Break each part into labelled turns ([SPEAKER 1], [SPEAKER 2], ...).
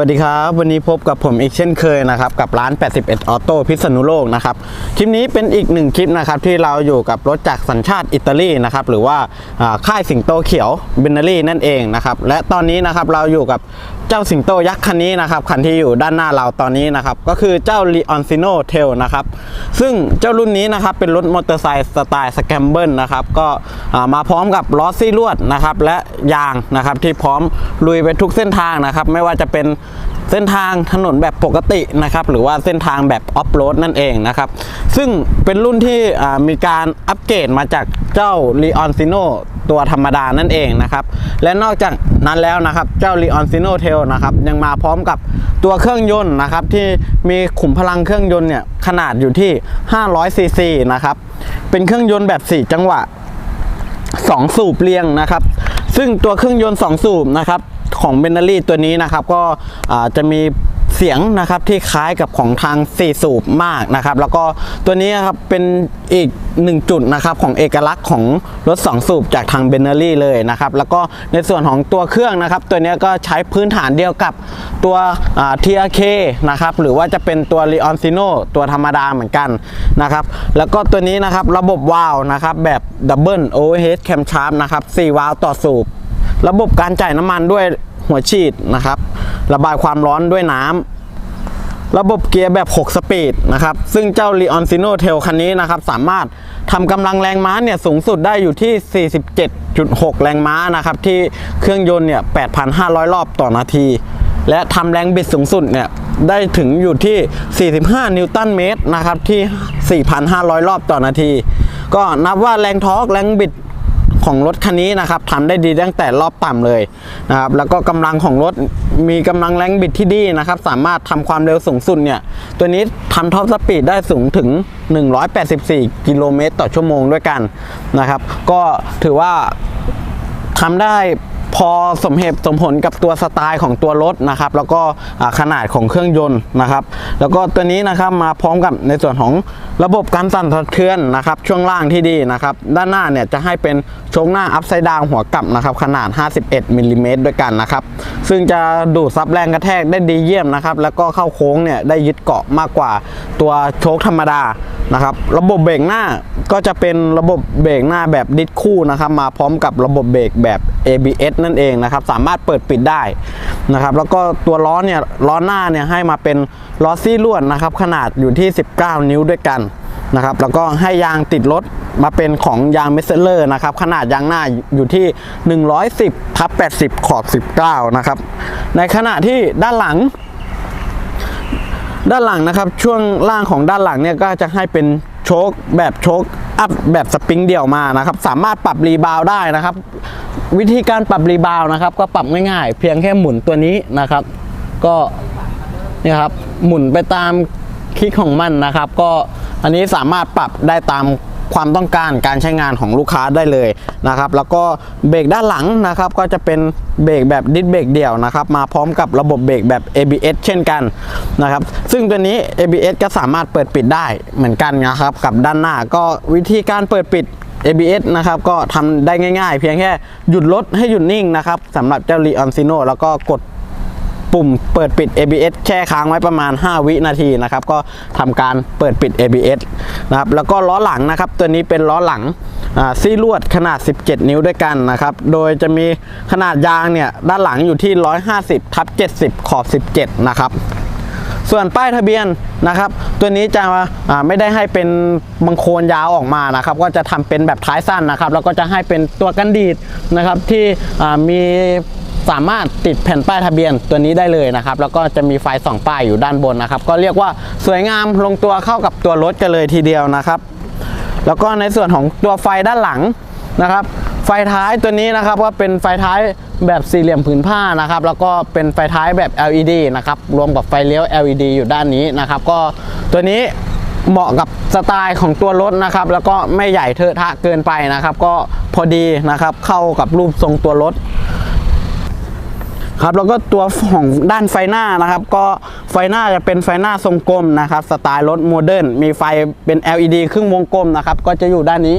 [SPEAKER 1] สวัสดีครับ วันนี้พบกับผมอีกเช่นเคยนะครับ กับร้าน 81 ออโต้พิษณุโลกนะครับ คลิปนี้เป็นอีกหนึ่งคลิปนะครับ ที่เราอยู่กับรถจากสัญชาติอิตาลีนะครับ หรือว่าอ่าค่ายสิงโตเขียวเบนเนอรี่นั่นเองนะครับ และตอนนี้นะครับเราอยู่กับเจ้าสิงโตยักษ์คันนี้นะครับ คันที่อยู่ด้านหน้าเราตอนนี้นะครับ ก็คือเจ้า l e o n c i n o Tail นะครับ ซึ่งเจ้ารุ่นนี้นะครับ เป็นรถมอเตอร์ไซค์สไตล์สแคมเบิลนะครับ ก็มาพร้อมกับล้อซี่ลวดนะครับ และยางนะครับที่พร้อมลุยไปทุกเส้นทางนะครับ ไม่ว่าจะเป็น เส้นทางถนนแบบปกตินะครับหรือว่าเส้นทางแบบออฟโรดนั่นเองนะครับซึ่งเป็นรุ่นที่มีการอัปเกรดมาจากเจ้า l e o n c i n o ตัวธรรมดานั่นเองนะครับและนอกจากนั้นแล้วนะครับเจ้า l e o n c i n o Tail นะครับยังมาพร้อมกับตัวเครื่องยนต์นะครับที่มีขุมพลังเครื่องยนต์เนี่ยขนาดอยู่ที่ 500 ซีซีนะครับเป็นเครื่องยนต์แบบ 4 จังหวะ 2 สูบเรียงนะครับ ซึ่งตัวเครื่องยนต์ 2 สูบนะครับ ของเบนเน a รี่ตัวนี้นะครับก็จะมีเสียงนะครับที่คล้ายกับของทาง 4 สูบมากนะครับ แล้วก็ตัวนี้ครับเป็นอีกหนึ่งจุดนะครับของเอกลักษณ์ของรถ 2 สูบจากทางเบนเน a รี่เลยนะครับ แล้วก็ในส่วนของตัวเครื่องนะครับ ตัวนี้ก็ใช้พื้นฐานเดียวกับตัวอ่า TRK นะครับ หรือว่าจะเป็นตัว l e o n c i n o ตัวธรรมดาเหมือนกันนะครับ แล้วก็ตัวนี้นะครับระบบวาล์วนะครับแบบดับเบิลโอเวอร์เฮดแคมชาร์ปนะครับ4วาล์วต่อสูบ ระบบการจ่ายน้ำมันด้วย หัวฉีดนะครับ ระบายความร้อนด้วยน้ำระบบเกียร์แบบ 6 สปีดนะครับ ซึ่งเจ้า l e o n c i n o Tail คันนี้นะครับ สามารถทำกำลังแรงม้าเนี่ยสูงสุดได้อยู่ที่ 47.6 แรงม้านะครับ ที่เครื่องยนต์เนี่ย 8,500 รอบต่อนาที และทำแรงบิดสูงสุดเนี่ยได้ถึงอยู่ที่ 45 นิวตันเมตรนะครับที่ 4,500 รอบต่อนาที ก็นับว่าแรงทอร์กแรงบิด ของรถคันนี้นะครับทำได้ดีตั้งแต่รอบต่ำเลยนะครับแล้วก็กำลังของรถมีกำลังแรงบิดที่ดีนะครับสามารถทำความเร็วสูงสุดเนี่ยตัวนี้ทำท็อปสปีดได้สูงถึง 184 กิโลเมตรต่อชั่วโมงด้วยกันนะครับก็ถือว่าทำได้ พอสมเหตุสมผลกับตัวสไตล์ของตัวรถนะครับ แล้วก็ขนาดของเครื่องยนต์นะครับ แล้วก็ตัวนี้นะครับมาพร้อมกับในส่วนของระบบการสั่นสะเทือนนะครับ ช่วงล่างที่ดีนะครับ ด้านหน้าเนี่ยจะให้เป็นโชคหน้าอัพไซด์ดาวหัวกลับนะครับ ขนาด 51มิลลิเมตรด้วยกันนะครับ ซึ่งจะดูดซับแรงกระแทกได้ดีเยี่ยมนะครับ แล้วก็เข้าโค้งเนี่ยได้ยึดเกาะมากกว่าตัวโชคธรรมดานะครับ ระบบเบรกหน้าก็จะเป็นระบบเบรกหน้าแบบดิสคู่นะครับ มาพร้อมกับระบบเบรกแบบ ABS นั่นเองนะครับ สามารถเปิดปิดได้นะครับ แล้วก็ตัวล้อเนี่ยล้อหน้าเนี่ยให้มาเป็นล้อซี่ลวดนะครับ ขนาดอยู่ที่ 19 นิ้วด้วยกันนะครับ แล้วก็ให้ยางติดรถมาเป็นของยางเมสเซอร์นะครับ ขนาดยางหน้าอยู่ที่ 110ทับ80 ขอบ 19 นะครับ ในขณะที่ด้านหลังด้านหลังนะครับช่วงล่างของด้านหลังเนี่ยก็จะให้เป็นโชคแบบโชคอัพแบบสปริงเดี่ยวมานะครับ สามารถปรับรีบาวได้นะครับ วิธีการปรับรีบาว์นะครับ ก็ปรับง่ายๆ เพียงแค่หมุนตัวนี้นะครับ ก็นี่ครับหมุนไปตามคลิกของมันนะครับ ก็อันนี้สามารถปรับได้ตามความต้องการการใช้งานของลูกค้าได้เลยนะครับ แล้วก็เบรกด้านหลังนะครับ ก็จะเป็นเบรกแบบดิสเบรกเดี่ยวนะครับ มาพร้อมกับระบบเบรกแบบ ABS เช่นกันนะครับ ซึ่งตัวนี้ ABS ก็สามารถเปิดปิดได้เหมือนกันนะครับ กับด้านหน้าก็วิธีการเปิดปิด ABS นะครับก็ทำได้ง่ายๆ เพียงแค่หยุดรถให้หยุดนิ่งนะครับสำหรับเจ้า l e o n c i n o แล้วก็กดปุ่มเปิดปิด ABS แช่ค้างไว้ประมาณ 5 วินาทีนะครับ ก็ทำการเปิดปิด ABS นะครับแล้วก็ล้อหลังนะครับ ตัวนี้เป็นล้อหลังซี่ลวดขนาด 17 นิ้วด้วยกันนะครับ โดยจะมีขนาดยางเนี่ย ด้านหลังอยู่ที่ 150ทับ70 ขอบ 17 นะครับ ส่วนป้ายทะเบียนนะครับ ตัวนี้จะไม่ได้ให้เป็นบังโคนยาวออกมานะครับ ก็จะทำเป็นแบบท้ายสั้นนะครับ แล้วก็จะให้เป็นตัวกันดีดนะครับที่มีสามารถติดแผ่นป้ายทะเบียนตัวนี้ได้เลยนะครับ แล้วก็จะมีไฟส่องป้ายอยู่ด้านบนนะครับ ก็เรียกว่าสวยงามลงตัวเข้ากับตัวรถกันเลยทีเดียวนะครับ แล้วก็ในส่วนของตัวไฟด้านหลังนะครับ ไฟท้ายตัวนี้นะครับก็เป็นไฟท้ายแบบสี่เหลี่ยมผืนผ้านะครับ แล้วก็เป็นไฟท้ายแบบ LED นะครับรวมกับไฟเลี้ยว LED อยู่ด้านนี้นะครับ ก็ตัวนี้เหมาะกับสไตล์ของตัวรถนะครับ แล้วก็ไม่ใหญ่เทอะทะเกินไปนะครับ ก็พอดีนะครับเข้ากับรูปทรงตัวรถครับแล้วก็ตัวของด้านไฟหน้านะครับ ก็ไฟหน้าจะเป็นไฟหน้าทรงกลมนะครับ สไตล์รถโมเดิร์นมีไฟเป็น LED ครึ่งวงกลมนะครับ ก็จะอยู่ด้านนี้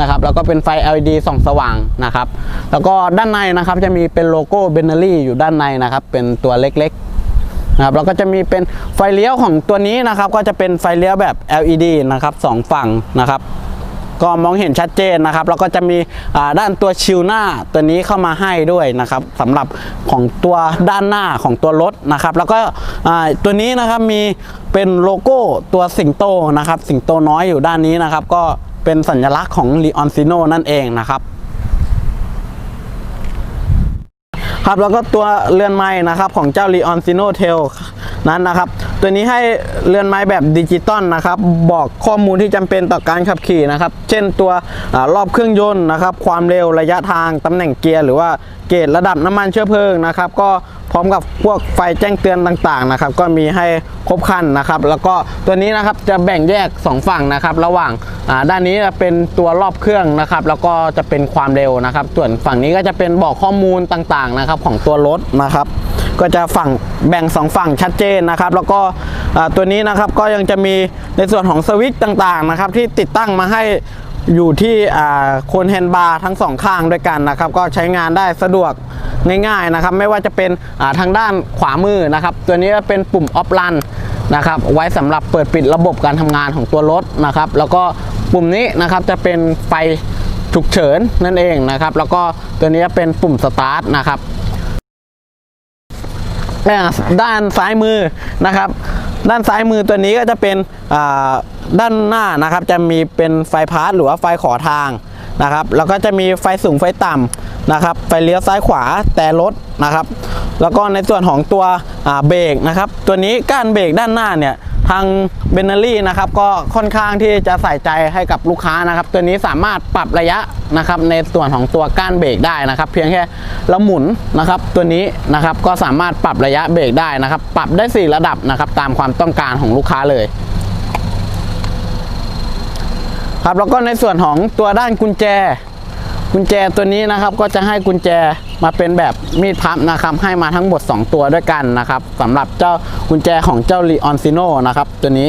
[SPEAKER 1] นะครับแล้วก็เป็นไฟ LED ส่องสว่างนะครับแล้วก็ด้านในนะครับจะมีเป็นโลโก้เบนเนอรี่อยู่ด้านในนะครับเป็นตัวเล็กๆนะครับแล้วก็จะมีเป็นไฟเลี้ยวของตัวนี้นะครับก็จะเป็นไฟเลี้ยวแบบ LED นะครับสองฝั่งนะครับก็มองเห็นชัดเจนนะครับ แล้วก็จะมีด้านตัวชิลหน้าตัวนี้เข้ามาให้ด้วยนะครับสำหรับของตัวด้านหน้าของตัวรถนะครับ แล้วก็ตัวนี้นะครับมีเป็นโลโก้ตัวสิงโตนะครับ สิงโตน้อยอยู่ด้านนี้นะครับ ก็ เป็นสัญลักษณ์ของ l e o n c i n o นั่นเองนะครับครับแล้วก็ตัวเรือนไม้นะครับของเจ้า l e o n c i n o Tail นั้นนะครับ ตัวนี้ให้เรือนไม้แบบดิจิตอลนะครับ บอกข้อมูลที่จำเป็นต่อการขับขี่นะครับ เช่นตัวอรอบเครื่องยนต์นะครับ ความเร็วระยะทางตำแหน่งเกียร์หรือว่าเกจระดับน้ำมันเชื้อเพลิงนะครับ ก็ ร้อมกับพวกไฟแจ้งเตือนต่างๆนะครับ ก็มีให้ครบครันนะครับ แล้วก็ตัวนี้นะครับจะแบ่งแยก 2 ฝั่งนะครับ ระหว่างด้านนี้จะเป็นตัวรอบเครื่องนะครับ แล้วก็จะเป็นความเร็วนะครับ ส่วนฝั่งนี้ก็จะเป็นบอกข้อมูลต่างๆนะครับของตัวรถนะครับก็จะฝั่งแบ่งสองฝั่งชัดเจนนะครับ แล้วก็ตัวนี้นะครับก็ยังจะมีในส่วนของสวิตช์ต่างๆนะครับ ที่ติดตั้งมาให้ อยู่ที่โคนแฮนด์บาร์ทั้งสองข้างด้วยกันนะครับ ก็ใช้งานได้สะดวกง่ายๆนะครับ ไม่ว่าจะเป็นทางด้านขวามือนะครับ ตัวนี้ก็เป็นปุ่มออฟลันนะครับไว้สำหรับเปิดปิดระบบการทำงานของตัวรถนะครับ แล้วก็ปุ่มนี้นะครับจะเป็นไฟฉุกเฉินนั่นเองนะครับ แล้วก็ตัวนี้จะเป็นปุ่มสตาร์ทนะครับด้านซ้ายมือนะครับ ด้านซ้ายมือตัวนี้ก็จะเป็นอ่า ด้านหน้านะครับจะมีเป็นไฟพาร์ทหรือว่าไฟขอทางนะครับ แล้วก็จะมีไฟสูงไฟต่ำนะครับ ไฟเลี้ยวซ้ายขวาแต่รถนะครับ แล้วก็ในส่วนของตัวเบรกนะครับ ตัวนี้ก้านเบรกด้านหน้าเนี่ยทางเบนเนอรี่นะครับก็ค่อนข้างที่จะใส่ใจให้กับลูกค้านะครับ ตัวนี้สามารถปรับระยะนะครับในส่วนของตัวก้านเบรกได้นะครับ เพียงแค่เราหมุนนะครับ ตัวนี้นะครับก็สามารถปรับระยะเบรกได้นะครับ ปรับได้ 4 ระดับนะครับ ตามความต้องการของลูกค้าเลย ครับแล้วก็ในส่วนของตัวด้านกุญแจ กุญแจตัวนี้นะครับก็จะให้กุญแจมาเป็นแบบมีดพับนะครับให้มาทั้งหมด 2 ตัวด้วยกันนะครับสำหรับเจ้ากุญแจของเจ้า l e o n c i n o นนะครับตัวนี้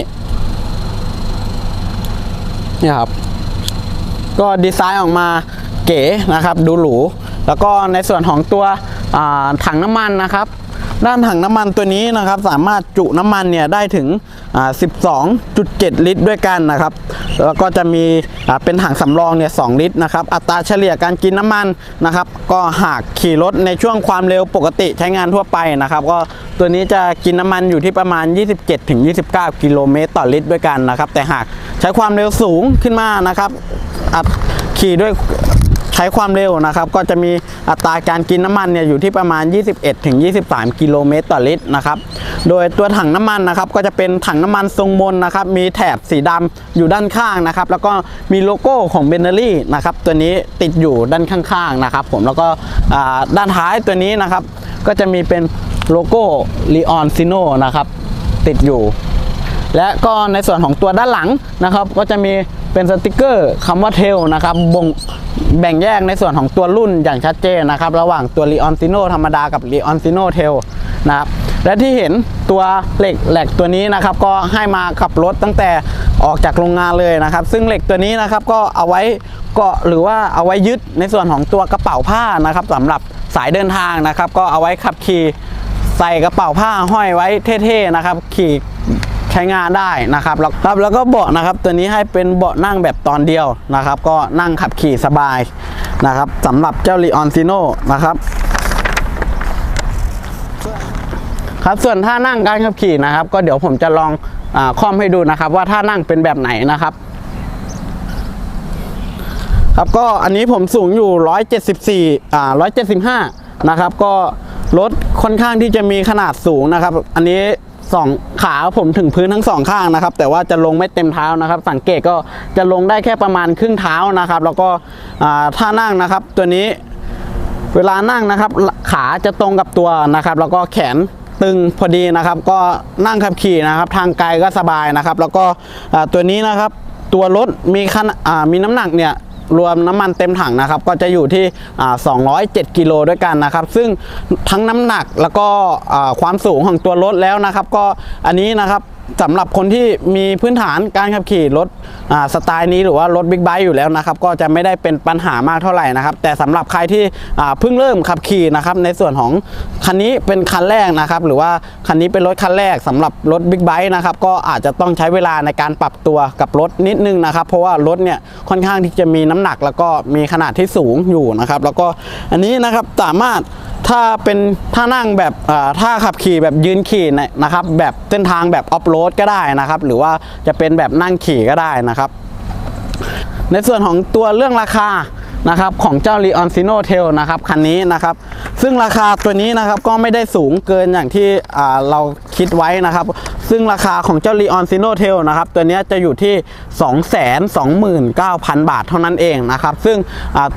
[SPEAKER 1] นี่ครับก็ดีไซน์ออกมาเก๋นะครับดูหรู แล้วก็ในส่วนของตัวถังน้ำมันนะครับ ด้านถังน้ำมันตัวนี้นะครับสามารถจุน้ำมันเนี่ยได้ถึง 12.7 ลิตรด้วยกันนะครับ แล้วก็จะมีเป็นถังสำรองเนี่ย2ลิตรนะครับ อัตราเฉลี่ยการกินน้ำมันนะครับ ก็หากขี่รถในช่วงความเร็วปกติใช้งานทั่วไปนะครับ ก็ตัวนี้จะกินน้ำมันอยู่ที่ประมาณ 27-29 กิโลเมตรต่อลิตรด้วยกันนะครับ แต่หากใช้ความเร็วสูงขึ้นมานะครับขี่ด้วย ใช้ความเร็วนะครับก็จะมีอัตราการกินน้ำมันเนี่ยอยู่ที่ประมาณ 21-23 กิโลเมตรต่อลิตรนะครับโดยตัวถังน้ำมันนะครับก็จะเป็นถังน้ำมันทรงมนนะครับมีแถบสีดำอยู่ด้านข้างนะครับแล้วก็มีโลโก้ของเบนเนอรี่นะครับตัวนี้ติดอยู่ด้านข้างๆนะครับผมแล้วก็ด้านท้ายตัวนี้นะครับก็จะมีเป็นโลโก้ l e o n c i n o นะครับติดอยู่ และก็ในส่วนของตัวด้านหลังนะครับก็จะมี เป็นสติกเกอร์คำว่าเทลนะครับบ่งแบ่งแยกในส่วนของตัวรุ่นอย่างชัดเจนนะครับ ระหว่างตัว l e o n c i n o ธรรมดากับ l e o n c i n o Tail นะครับและที่เห็นตัวเหล็กแหลกตัวนี้นะครับ ก็ให้มาขับรถตั้งแต่ออกจากโรงงานเลยนะครับ ซึ่งเหล็กตัวนี้นะครับก็เอาไว้เกาะหรือว่าเอาไว้ยึดในส่วนของตัวกระเป๋าผ้านะครับสำหรับสายเดินทางนะครับ ก็เอาไว้ขับขี่ใส่กระเป๋าผ้าห้อยไว้เท่ๆนะครับ ขี่ ช้งานได้นะครับแล้วครับแล้วก็เบาะนะครับ ตัวนี้ให้เป็นเบาะนั่งแบบตอนเดียวนะครับ ก็นั่งขับขี่สบายนะครับสำหรับเจ้า l e o n c i n o นะครับครับส่วนท่านั่งการขับขี่นะครับ ก็เดี๋ยวผมจะลองอค่อมให้ดูนะครับ ว่าท่านั่งเป็นแบบไหนนะครับครับก็อันนี้ผมสูงอยู่ 174อ่า175 นะครับ ก็รถค่อนข้างที่จะมีขนาดสูงนะครับ อันนี้ สองขาผมถึงพื้นทั้งสองข้างนะครับ แต่ว่าจะลงไม่เต็มเท้านะครับ สังเกตก็จะลงได้แค่ประมาณครึ่งเท้านะครับ แล้วก็อ่าท่านั่งนะครับ ตัวนี้เวลานั่งนะครับ ขาจะตรงกับตัวนะครับ แล้วก็แขนตึงพอดีนะครับ ก็นั่งขับขี่นะครับ ทางไกลก็สบายนะครับ แล้วก็ตัวนี้นะครับ ตัวรถมีขนาดมีน้ำหนักเนี่ย รวมน้ำมันเต็มถังนะครับ ก็จะอยู่ที่ 207 กิโลด้วยกันนะครับ ซึ่งทั้งน้ำหนักแล้วก็ความสูงของตัวรถแล้วนะครับ ก็อันนี้นะครับสำหรับคนที่มีพื้นฐานการขับขี่รถ สไตล์นี้หรือว่ารถบิ๊กไบค์อยู่แล้วนะครับก็จะไม่ได้เป็นปัญหามากเท่าไหร่นะครับ แต่สำหรับใครที่อ่าเพิ่งเริ่มขับขี่นะครับในส่วนของคันนี้เป็นคันแรกนะครับหรือว่าคันนี้เป็นรถคันแรกสำหรับรถบิ๊กไบค์นะครับก็อาจจะต้องใช้เวลาในการปรับตัวกับรถนิดนึงนะครับ เพราะว่ารถเนี่ยค่อนข้างที่จะมีน้ำหนัก แล้วก็มีขนาดที่สูงอยู่นะครับ แล้วก็อันนี้นะครับสามารถ ถ้าเป็นท่านั่งแบบเอ่อถ้าขับขี่แบบยืนขี่นะครับ แบบเส้นทางแบบออฟโรดก็ได้นะครับ หรือว่าจะเป็นแบบนั่งขี่ก็ได้นะครับ ในส่วนของตัวเรื่องราคานะครับของเจ้า l e o n c i n o t a i l นะครับคันนี้นะครับ ซึ่งราคาตัวนี้นะครับก็ไม่ได้สูงเกินอย่างที่เราคิดไว้นะครับ ซึ่งราคาของเจ้า l e o n c i n o t a i l นะครับตัวนี้จะอยู่ที่ 229,000 บาทเท่านั้นเองนะครับ ซึ่ง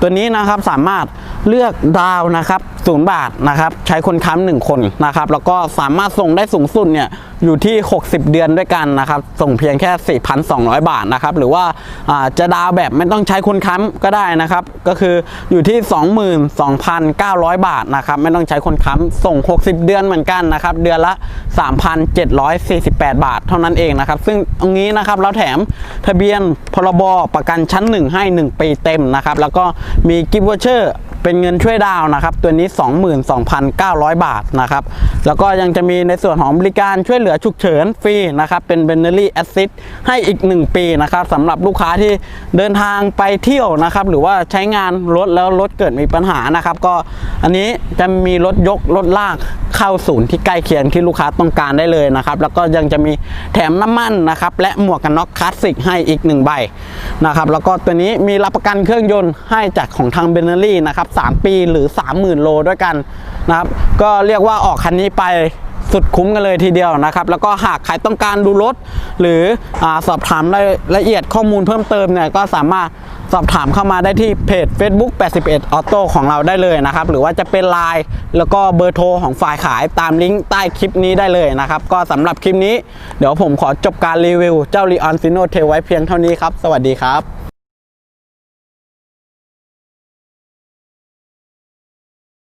[SPEAKER 1] ตัวนี้นะครับสามารถเลือกดาวนะครับ ศูนย์บาทนะครับใช้คนค้ำหนึ่งคนนะครับแล้วก็สามารถส่งได้สูงสุดเนี่ยอยู่ที่ 60 เดือนด้วยกันนะครับส่งเพียงแค่ 4,200 บาทนะครับหรือว่าอ่าจะดาวแบบไม่ต้องใช้คนค้ำก็ได้นะครับก็คืออยู่ที่ 22,900 บาทนะครับไม่ต้องใช้คนค้ำส่ง 60 เดือนเหมือนกันนะครับเดือนละ 3,748 บาท เท่านั้นเองนะครับซึ่งตรงนี้นะครับเราแถมทะเบียนพรบประกันชั้น 1 ให้ 1 ปีเต็มนะครับแล้วก็มีกิฟต์วอเชอร์ เป็นเงินช่วยดาวนะครับ ตัวนี้ 22,900 บาทนะครับ แล้วก็ยังจะมีในส่วนของบริการช่วยเหลือฉุกเฉินฟรีนะครับ เป็น b e n e l y Assist ให้อีก 1 ปีนะครับสำหรับลูกค้าที่เดินทางไปเที่ยวนะครับ หรือว่าใช้งานรถแล้วรถเกิดมีปัญหานะครับ ก็อันนี้จะมีรถยกรถลากเข้าศูนย์ที่ใกล้เคียงที่ลูกค้าต้องการได้เลยนะครับ แล้วก็ยังจะมีแถมน้ำมันนะครับและหมวกกันน็อกคลาสสิกให้อีก 1 ใบนะครับแล้วก็ตัวนี้มีรับประกันเครื่องยนต์ให้จากของทางเบนเนอรี่นะครับ3 ปีหรือ 30,000 โลด้วยกันนะครับ ก็เรียกว่าออกคันนี้ไปสุดคุ้มกันเลยทีเดียวนะครับ แล้วก็หากใครต้องการดูรถ หรืออสอบถามรายละเอียดข้อมูลเพิ่มเติมเนี่ยก็สามารถสอบถามเข้ามาได้ที่เพจ Facebook 81 Auto ของเราได้เลยนะครับ หรือว่าจะเป็น Line แล้วก็เบอร์โทรของฝ่ายขายตามลิงก์ใต้คลิปนี้ได้เลยนะครับ ก็สำหรับคลิปนี้ เดี๋ยวผมขอจบการรีวิว เจ้า l e o n c i n o t a i l ไว้เพียงเท่านี้ครับ สวัสดีครับ